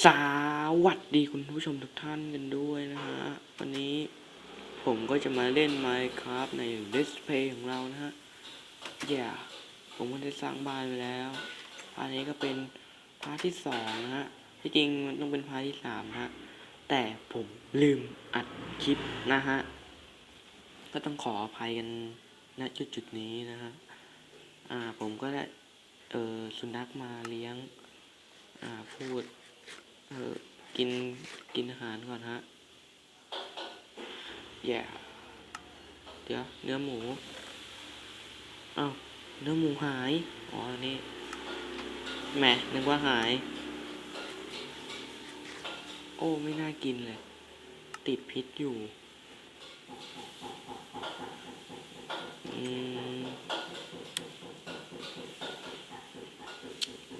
สวัสดีคุณผู้ชมทุกท่านกันด้วยนะฮะ วันนี้ผมก็จะมาเล่น Minecraft ใน Let's Play ของเรานะฮะ อย่าผมก็ได้สร้างบ้านไปแล้วพาร์ทนี้ก็เป็นพาร์ทที่สองนะฮะ ที่จริงมันต้องเป็นพาร์ทที่สามนะฮะ แต่ผมลืมอัดคลิปนะฮะ ก็ต้องขออภัยกันณจุดจุดนี้นะฮะ อ่าผมก็ได้ เออสุนัขมาเลี้ยง อ่าพูด เออกินกินอาหารก่อนฮะแย่เดี๋ยวเนื้อหมูอ้าวเนื้อหมูหาย อ๋อ นี่แหมนึกว่าหาย โอ้ ไม่น่ากินเลย ติดพิษอยู่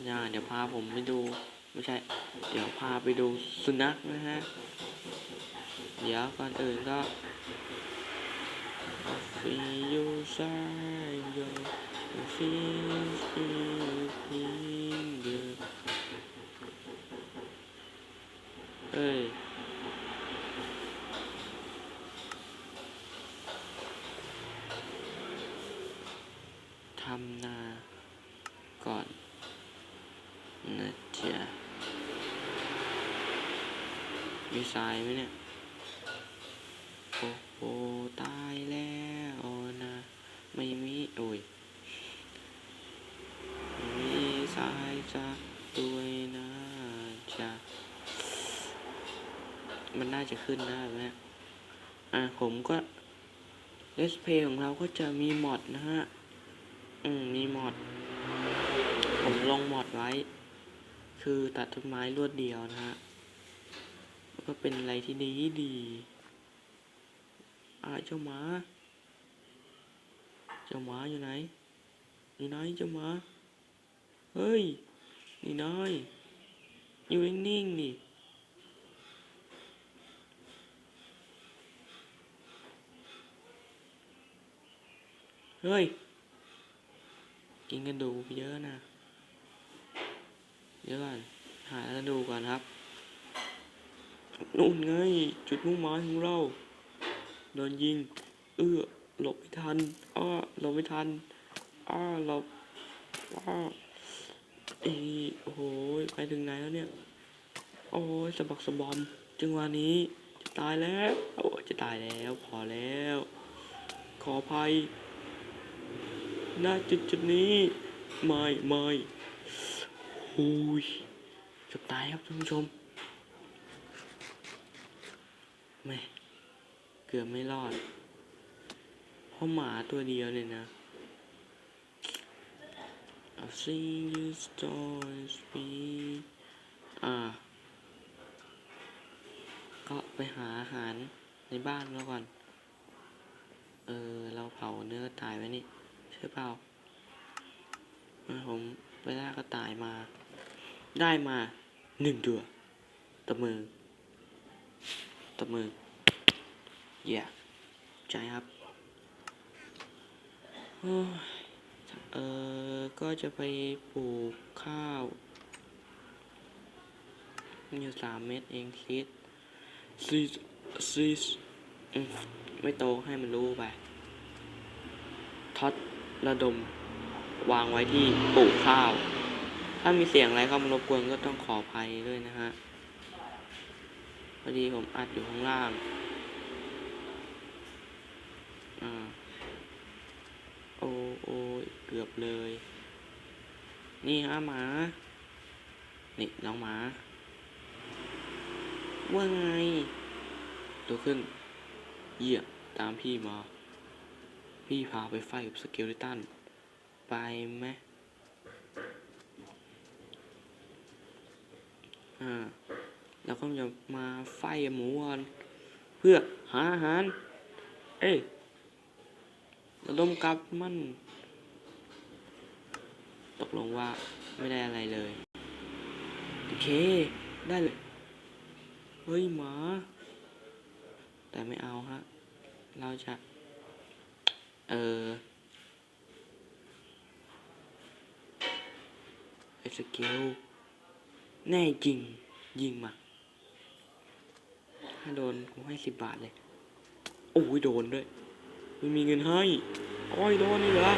อย่าเดี๋ยวพาผมไปดู ไม่ใช่ เดี๋ยวพาไปดูสุนัขนะฮะ เดี๋ยวก่อนอื่นก็ฟียูซายโยฟีฟีพิงเดเอ้ยทำนา ก่อนนะจ๊ะมี ทรายไหมเนี่ย โอ้โห ตายแล้วนะไม่มีโอ้ยมีทรายจะด้วยนะจะมันน่าจะขึ้นได้ไหมเนี่ยอะ ผมก็ Let's Play ของเราก็จะมีมอดนะฮะ อืม มีมอด ผมลงมอดไว้ คือตัดต้นไม้รวดเดียวนะฮะ ก็เป็นอะไรที่ดีดีอาเจ้าหมา เจ้าหมาอยู่ไหน อยู่ไหนเจ้าหมา เฮ้ย นี่นายอยู่นิ่งๆดิเฮ้ย กินกระดูเยอะนะเดี๋ยวก่อนหากระดูก่อนครับ นู่นไง จุดมุ่งหมายของเราโดนยิง เอื้อหลบไม่ทันอ้อหลบไม่ทันอ้าหลบอ้าเอยโอ้โหไปถึงไหนแล้วเนี่ย โอ้ยสะบักสะบอม จังหวะนี้จะตายแล้ว โอ้จะตายแล้วพอแล้ว ขออภัยณจุดจุดนี้ไม่ไม่โอ้ยเกือบตายครับท่านผู้ชม ไม่เกือบไม่รอด เพราะหมาตัวเดียวเนี่ยนะ I've seen you stories be อ่า ก็ไปหาอาหารในบ้านแล้วก่อน เออ เราเผาเนื้อกระต่ายไว้นี่ ใช่เปล่าผมไปล่ากระต่ายมา ได้มาหนึ่งตัวตบมือ บมือ เย่ใจครับเออก็จะไปปลูกข้าวมีอยู่สามเม็ดเองซีดซีดซีดไม่โตให้มันรู้ไปท็อตระดม วางไว้ที่ปลูกข้าว ถ้ามีเสียงอะไรเข้ามารบกวนก็ต้องขออภัยด้วยนะฮะ พอดีผมอัดอยู่ข้างล่างอ่าโอ้โอ้เกือบเลย นี่ฮะหมา นี่น้องหมา ว่าไง ตัวขึ้น เยี่ยตามพี่มา พี่พาไปไฟกับสเกลลิตัน ไปไหมอ่า แล้วก็จะมาไฟหมูก่อนเพื่อหาอาหาร เอ้ยระดมกลับมัน ตกลงว่าไม่ได้อะไรเลย โอเค ได้เลย เฮ้ยหมา แต่ไม่เอาฮะ เราจะ เออไอสเกลแน่จริง ยิงมา ถ้าโดนกูให้สิบบาทเลย โอ้ยโดนด้วยไม่มีเงินให้โอ้ยโดนนี่เหรอ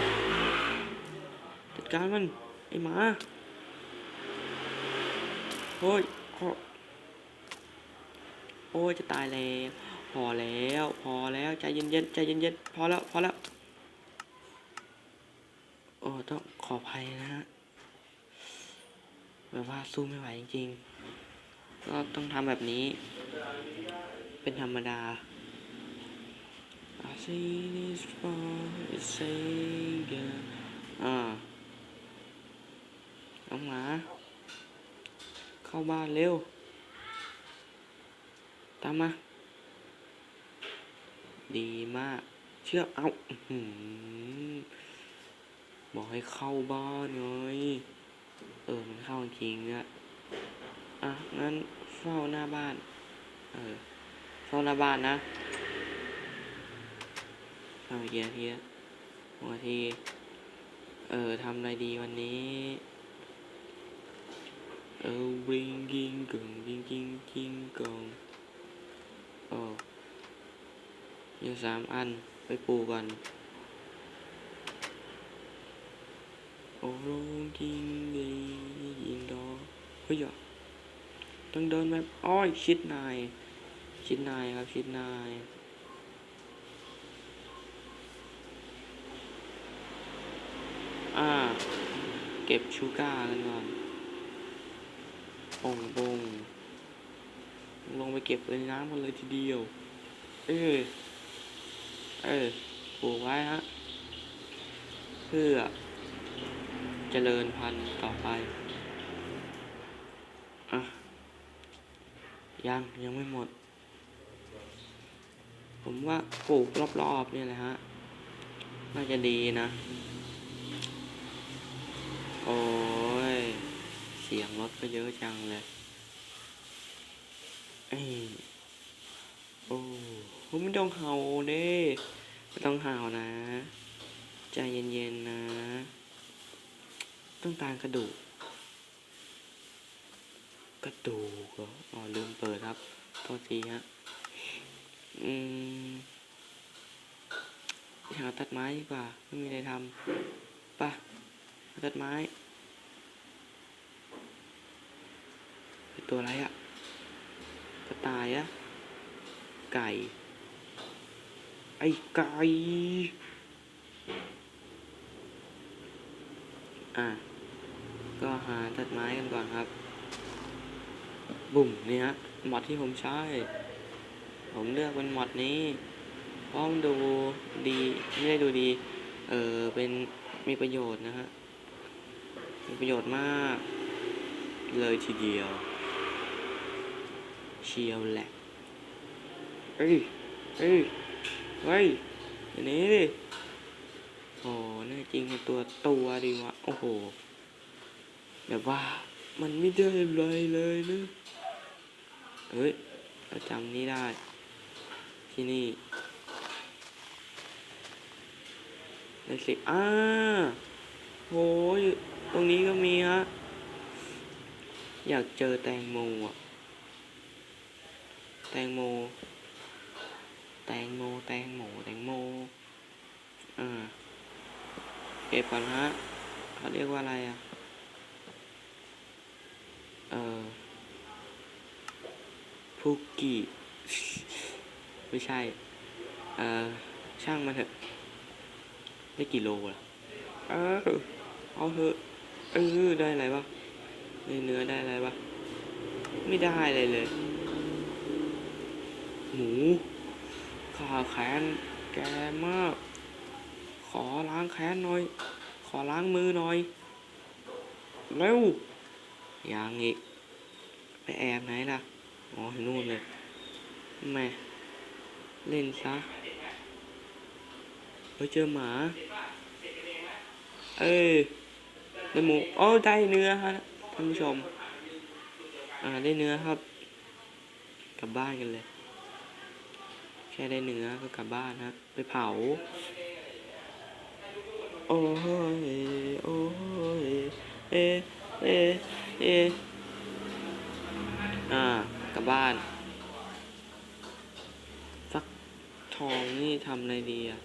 จัดการมันไอ้หมาเฮ้ยโอ้โอ้ยจะตายแล้วพอแล้วพอแล้วใจเย็นๆใจเย็นๆพอแล้วพอแล้วโอ้ต้องขออภัยนะฮะแบบว่าสู้ไม่ไหวจริงๆ ก็ต้องทำแบบนี้ เป็นธรรมดา I see this for the Savior อ่าน้องหมา เข้าบ้านเร็ว ตามมา ดีมาก เชื่อเอาบอกให้เข้าบ้านไงเออ มันเข้าจริงเนี่ย อะงั้นเฝ้าหน้าบ้าน เออเฝ้าหน้าบ้านนะทำกี่นาทีละหกนทีเออทำอะไรดีวันนี้ เออบิงกิงกึ่งบิงกิงกิงกงโอ้ยงสามอันไปปูกก่อนโอ้โรงกิงดียิงดอเฮ้ยอะ ต้องเดินแบบอ้อยชิดนาย ชิดนายครับชิดนายอ่า เก็บชูก้ากันก่อนปงปงลงไปเก็บในน้ำกันเลยทีเดียว เออ เออปลูกไว้ฮะ เพื่อเจริญพันธุ์ต่อไป อะ ยังยังไม่หมด ผมว่าปลูกรอบๆเนี่ยแหละฮะ น่าจะดีนะ โอ้ย เสียงรถก็เยอะจังเลยโอ้ผมไม่ต้องเห่าเด้ไม่ต้องเห่านะ ใจเย็นๆนะ ต้องการกระดูก กระดูกเหรออ๋อลืมเปิดครับโทษทีฮะ อืมหาตัดไม้ดีกว่า ไม่มีอะไรทำป่ะตัดไม้เป็นตัวอะไรอะกระต่ายอะไก่ ไอ้ไก่ อะ ก็หาตัดไม้กันก่อนครับ บุ่มนี่ฮะหมอดที่ผมใช้ ผมเลือกเป็นหมอดนี้เพราะมันดูดีไม่ได้ดูดี เออเป็นมีประโยชน์นะฮะมีประโยชน์มาก เลยทีเดียวเชียวแหละเอ้ยเอ้ยเฮ้ยอันนี้ดิโอ้แน่าจริงเป็นตัวตัวดีวะ โอ้โห แบบว่ามันไม่ได้เลยเลยนะ เฮ้ยเราจำนี้ได้ ที่นี่ได้สิอ่าโหยตรงนี้ก็มีฮะ อยากเจอแตงโมอะ แตงโม แตงโม แตงโม แตงโม อ่า เก็บก่อนฮะ เขาเรียกว่าอะไรอะ เออ พุกกี้ ไม่ใช่ เอ่อ ช่างมันเถอะ ได้กี่โลล่ะเออเอาเถอะเออได้อะไรบ้างได้เนื้อได้อะไรบ้างไม่ได้อะไรเลย หมูขาแขนแกมาก ขอล้างแค้นหน่อย ขอล้างมือหน่อยเร็วยังอีกไปแอบไหนล่ะ อ๋อเห็นนู่นเลยแม่เล่นซะเฮ้ยเจอหมา เอ้ยได้หมูโอ้ได้เนื้อฮะท่านผู้ชม อ่าได้เนื้อครับ กลับบ้านกันเลย แค่ได้เนื้อก็กลับบ้านฮะไปเผา โอ้ยโอ้ยเอะเอะเอะอ่า กลับบ้าน ฟักทองนี่ทำอะไรดีอะ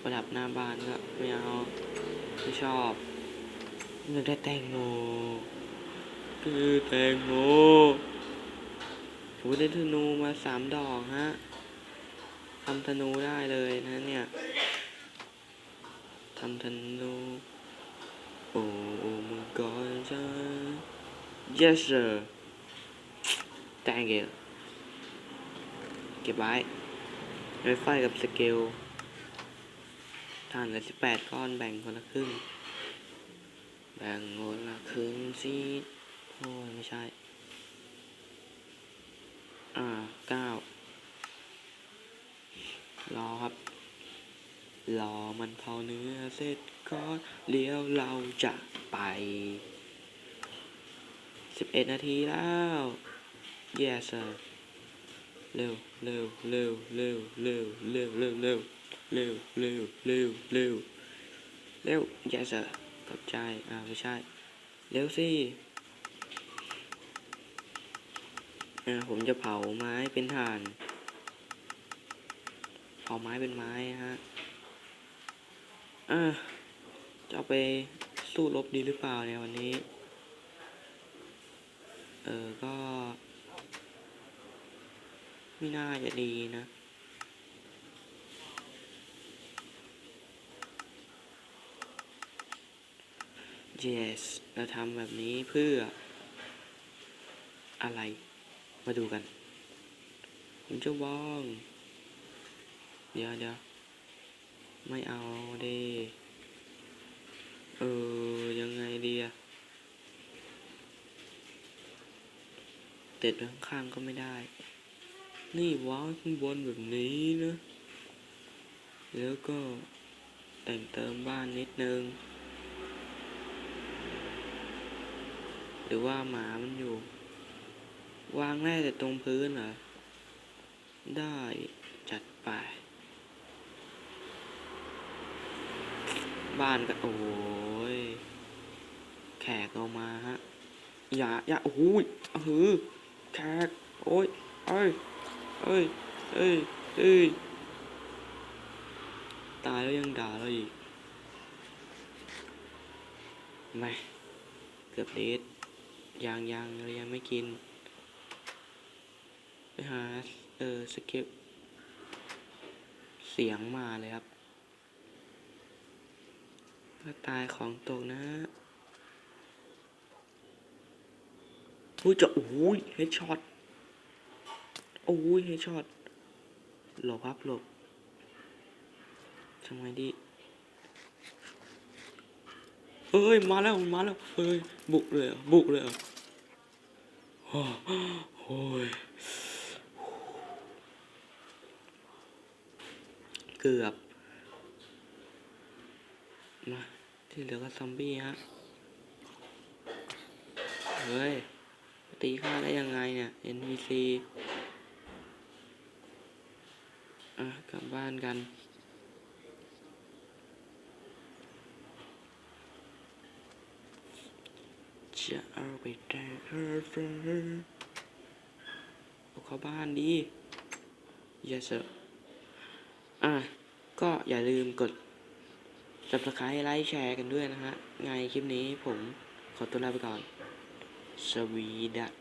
ประดับหน้าบ้านก็ไม่เอา ไม่ชอบอยากได้แตงโมคือแตงโมโอ้ได้ธนูมาสามดอกฮะทำธนูได้เลยนะเนี่ยทำธนูโอ้โอ้มึงก็จะ yes sir thank you เก็บไว้ไว้ไฟกับสเกลฐานเหลือสิบแปดก้อนแบ่งคนละครึ่ง แบ่งคนละครึ่งสิโอ้ยไม่ใช่ อ่าเก้ารอครับ รอมันเผาเนื้อเสร็จก็เลี้ยวเราจะไปสิบเอ็ดนาทีแล้ว yes sir เร็วเร็วเร็วเร็วเร็วเร็วเร็วเร็วเร็วเร็วเร็วเร็วเร็ว yes sir ขอบใจอ่าไม่ใช่ เร็วสิอ่าผมจะเผาไม้เป็นถ่าน เผาไม้เป็นไม้ฮะอ่าจะเอาไปสู้รบดีหรือเปล่าเนี่ยวันนี้ เออก็ ไม่น่าจะดีนะ yes เราทำแบบนี้เพื่อ อะไร มาดูกัน ผมจะว่อง เดี๋ยวเดี๋ยวไม่เอาเดเออ ยังไงดีอะติดไว้ข้างๆก็ไม่ได้ นี่ว้าวข้างบนแบบนี้นะ แล้วก็แต่งเติมบ้านนิดนึง หรือว่าหมามันอยู่ วางได้แต่ตรงพื้นเหรอ ได้จัดไป บ้านก็โอ้ย แขกเอามาฮะ อย่า อย่า โอ้ยเออแขก โอ้ย เอ้ย เอ้ยเอ้ยเอ้ยตายแล้วยังด่าเราอีกไม่เกือบเดทยังยังเรายังไม่กิน ไปหา เออสเก็ปเสียงมาเลยครับถ้าตายของตกนะอุ้ยจะโอ้ยเฮดช็อต โอ้ยเฮช็อตหลบครับหลบทำไงดีเฮ้ยมาแล้วมาแล้วเฮ้ยบุกเลยบุกเลยโอ้โอ้ยเกือบมาที่เหลือก็ซอมบี้ฮะเฮ้ยตีข้าได้ยังไงเนี่ย NPC อะกลับบ้านกัน จะเอาไปแต่เธอเธอเอาเข้าบ้านดี yes sir อะ ก็อย่าลืมกด subscribe ไลค์แชร์กันด้วยนะฮะ ไงคลิปนี้ผมขอตัวลาไปก่อน สวีดัส